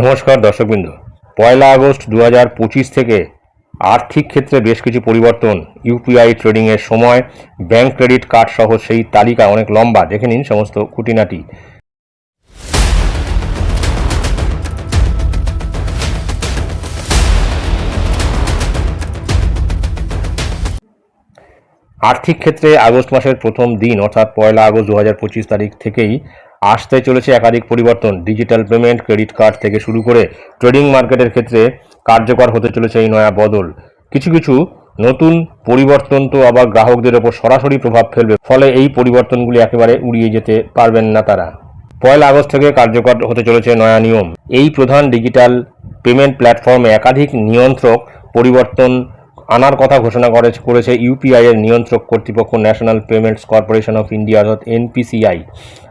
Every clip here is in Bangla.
নমস্কার দর্শকবৃন্দ। পয়লা আগস্ট দু থেকে আর্থিক ক্ষেত্রে বেশ কিছু পরিবর্তন ইউপিআই ট্রেডিংয়ের সময়, ব্যাংক ক্রেডিট কার্ড সহ সেই তালিকা অনেক লম্বা, দেখে নিন সমস্ত খুঁটিনাটি। আর্থিক ক্ষেত্রে আগস্ট মাসের প্রথম দিন, অর্থাৎ পয়লা আগস্ট দু তারিখ থেকেই আসতে চলেছে একাধিক পরিবর্তন। ডিজিটাল পেমেন্ট ক্রেডিট কার্ড থেকে শুরু করে ট্রেডিং মার্কেটের ক্ষেত্রে কার্যকর হতে চলেছে এই নয়া বদল। কিছু কিছু নতুন পরিবর্তন তো আবার গ্রাহকদের ওপর সরাসরি প্রভাব ফেলবে, ফলে এই পরিবর্তনগুলি একেবারে উড়িয়ে যেতে পারবেন না তারা। পয়লা আগস্ট থেকে কার্যকর হতে চলেছে নয়া নিয়ম। এই প্রধান ডিজিটাল পেমেন্ট প্ল্যাটফর্মে একাধিক নিয়ন্ত্রক পরিবর্তন আনার কথা ঘোষণা করে করেছে ইউপিআই এর নিয়ন্ত্রক কর্তৃপক্ষ national payments corporation of India অর্থাৎ এনপিসিআই।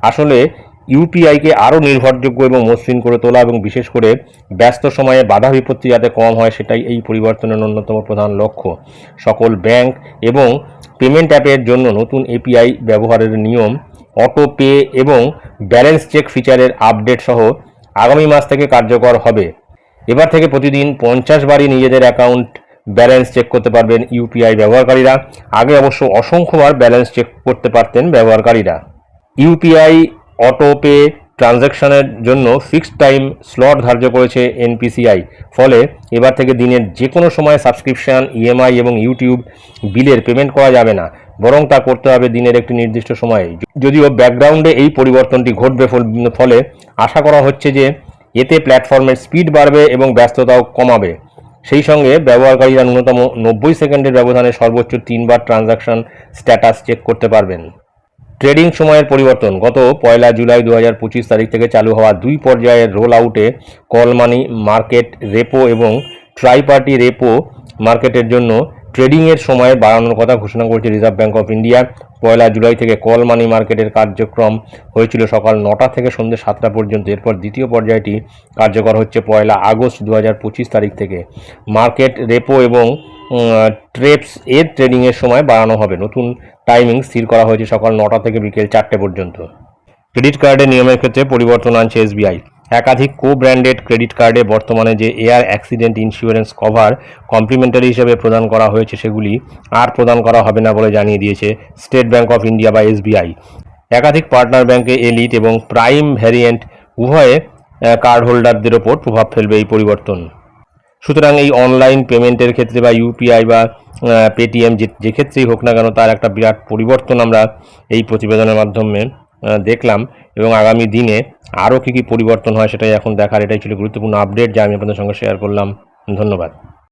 আসলে ইউপিআইকে আরও নির্ভরযোগ্য এবং মসৃণ করে তোলা এবং বিশেষ করে ব্যস্ত সময়ে বাধা বিপত্তি যাতে কম হয় সেটাই এই পরিবর্তনের অন্যতম প্রধান লক্ষ্য। সকল ব্যাংক এবং পেমেন্ট অ্যাপের জন্য নতুন এপিআই ব্যবহারের নিয়ম, অটো পে এবং ব্যালেন্স চেক ফিচারের আপডেট সহ আগামী মাস থেকে কার্যকর হবে। এবার থেকে প্রতিদিন পঞ্চাশ বারই নিজেদের অ্যাকাউন্ট ব্যালেন্স চেক করতে পারবেন ইউপিআই ব্যবহারকারীরা। আগে অবশ্য অসংখ্যবার ব্যালেন্স চেক করতে পারতেন ব্যবহারকারীরা। ইউপিআই অটো পে ট্রানজ্যাকশনের জন্য ফিক্সড টাইম স্লট ধার্য করেছে এনপিসিআই। ফলে এবার থেকে দিনের যে কোনো সময় সাবস্ক্রিপশন, ইএমআই এবং ইউটিউব বিলের পেমেন্ট করা যাবে না। বরং তা করতে হবে দিনের একটি নির্দিষ্ট সময়ে। যদিও ব্যাকগ্রাউন্ডে এই পরিবর্তনটি ঘটবে ফলে আশা করা হচ্ছে যে এতে প্ল্যাটফর্মের স্পিড বাড়বে এবং ব্যস্ততাও কমাবে। সেই সঙ্গে ব্যবহারকারীরা ন্যূনতম নব্বই সেকেন্ডের ব্যবধানে সর্বোচ্চ তিনবার ট্রানজাকশন স্ট্যাটাস চেক করতে পারবেন। ট্রেডিং সময়ের পরিবর্তন, গত পয়লা জুলাই দু হাজার পঁচিশ তারিখ থেকে চালু হওয়া দুই পর্যায়ের রোল আউটে কল মানি মার্কেট রেপো এবং ট্রাই পার্টি রেপো মার্কেটের জন্য ট্রেডিংয়ের সময় বাড়ানোর কথা ঘোষণা করেছে রিজার্ভ ব্যাঙ্ক অফ ইন্ডিয়া। পয়লা জুলাই থেকে কল মানি মার্কেটের কার্যক্রম হয়েছিল সকাল নটা থেকে সন্ধ্যে সাতটা পর্যন্ত। এরপর দ্বিতীয় পর্যায়টি কার্যকর হচ্ছে পয়লা আগস্ট দু হাজার পঁচিশ তারিখ থেকে। মার্কেট, রেপো এবং ট্রেপস এর ট্রেডিংয়ের সময় বাড়ানো হবে। নতুন টাইমিং স্থির করা হয়েছে সকাল নটা থেকে বিকেল চারটে পর্যন্ত। ক্রেডিট কার্ডের নিয়মের ক্ষেত্রে পরিবর্তন আনছে এসবিআই। একাধিক কো ব্র্যান্ডেড ক্রেডিট কার্ডে বর্তমানে যে air accident insurance cover complimentary হিসেবে প্রদান করা হয়েছে, সেগুলি আর প্রদান করা হবে না বলে জানিয়ে দিয়েছে স্টেট ব্যাংক অফ ইন্ডিয়া বা এসবিআই একাধিক পার্টনার ব্যাংকে এলিট এবং প্রাইম ভ্যারিয়েন্ট উভয়ে কার্ড হোল্ডারদের ওপর প্রভাব ফেলবে এই পরিবর্তন। সুতরাং এই অনলাইন পেমেন্টের ক্ষেত্রে বা ইউপিআই বা পেটিএম যে যে ক্ষেত্রেই হোক না কেন তার একটা বিরাট পরিবর্তন আমরা এই প্রতিবেদনের মাধ্যমে দেখলাম এবং আগামী দিনে আরও কী কী পরিবর্তন হয় সেটাই এখন দেখার, এটাই ছিল গুরুত্বপূর্ণ আপডেট যা আমি আপনাদের সঙ্গে শেয়ার করলাম। ধন্যবাদ।